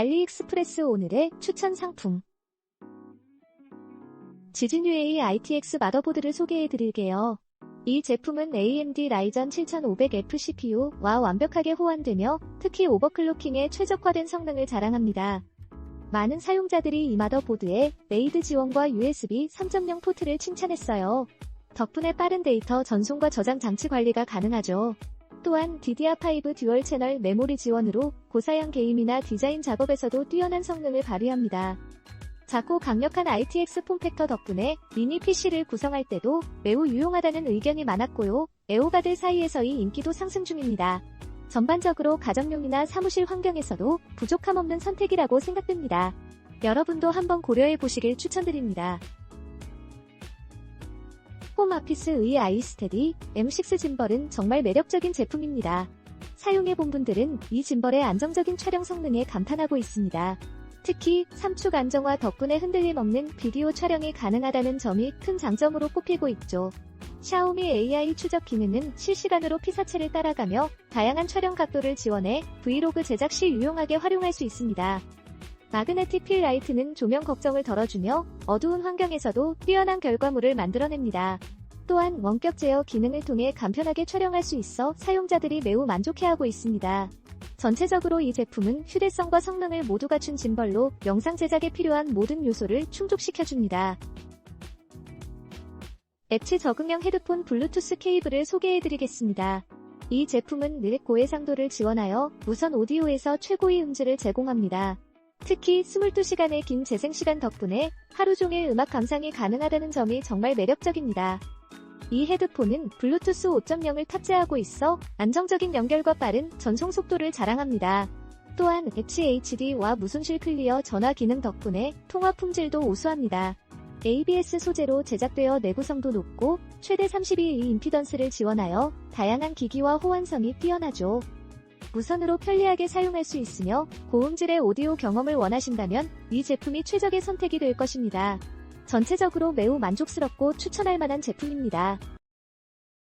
알리익스프레스 오늘의 추천 상품 지진UA ITX 마더보드를 소개해 드릴게요. 이 제품은 AMD 라이전 7500F CPU와 완벽하게 호환되며 특히 오버클로킹에 최적화된 성능을 자랑합니다. 많은 사용자들이 이 마더보드에 메이드 지원과 USB 3.0 포트를 칭찬했어요. 덕분에 빠른 데이터 전송과 저장 장치 관리가 가능하죠. 또한 DDR5 듀얼 채널 메모리 지원으로 고사양 게임이나 디자인 작업에서도 뛰어난 성능을 발휘합니다. 작고 강력한 ITX 폼팩터 덕분에 미니 PC를 구성할 때도 매우 유용하다는 의견이 많았고요. 애호가들 사이에서의 인기도 상승 중입니다. 전반적으로 가정용이나 사무실 환경에서도 부족함 없는 선택이라고 생각됩니다. 여러분도 한번 고려해 보시길 추천드립니다. 홈아피스의 아이스테디 M6 짐벌은 정말 매력적인 제품입니다. 사용해 본 분들은 이 짐벌의 안정적인 촬영 성능에 감탄하고 있습니다. 특히 3축 안정화 덕분에 흔들림 없는 비디오 촬영이 가능하다는 점이 큰 장점으로 꼽히고 있죠. 샤오미 AI 추적 기능은 실시간으로 피사체를 따라가며 다양한 촬영 각도를 지원해 브이로그 제작 시 유용하게 활용할 수 있습니다. 마그네틱 필 라이트는 조명 걱정을 덜어주며 어두운 환경에서도 뛰어난 결과물을 만들어냅니다. 또한 원격 제어 기능을 통해 간편하게 촬영할 수 있어 사용자들이 매우 만족해하고 있습니다. 전체적으로 이 제품은 휴대성과 성능을 모두 갖춘 짐벌로 영상 제작에 필요한 모든 요소를 충족시켜줍니다. 앱치 적응형 헤드폰 블루투스 케이블을 소개해드리겠습니다. 이 제품은 늘 고해상도를 지원하여 무선 오디오에서 최고의 음질을 제공합니다. 특히 22시간의 긴 재생시간 덕분에 하루 종일 음악 감상이 가능하다는 점이 정말 매력적입니다. 이 헤드폰은 블루투스 5.0을 탑재하고 있어 안정적인 연결과 빠른 전송 속도를 자랑합니다. 또한 HD와 무손실 클리어 전화 기능 덕분에 통화 품질도 우수합니다. ABS 소재로 제작되어 내구성도 높고 최대 32의 임피던스를 지원하여 다양한 기기와 호환성이 뛰어나죠. 무선으로 편리하게 사용할 수 있으며 고음질의 오디오 경험을 원하신다면 이 제품이 최적의 선택이 될 것입니다. 전체적으로 매우 만족스럽고 추천할 만한 제품입니다.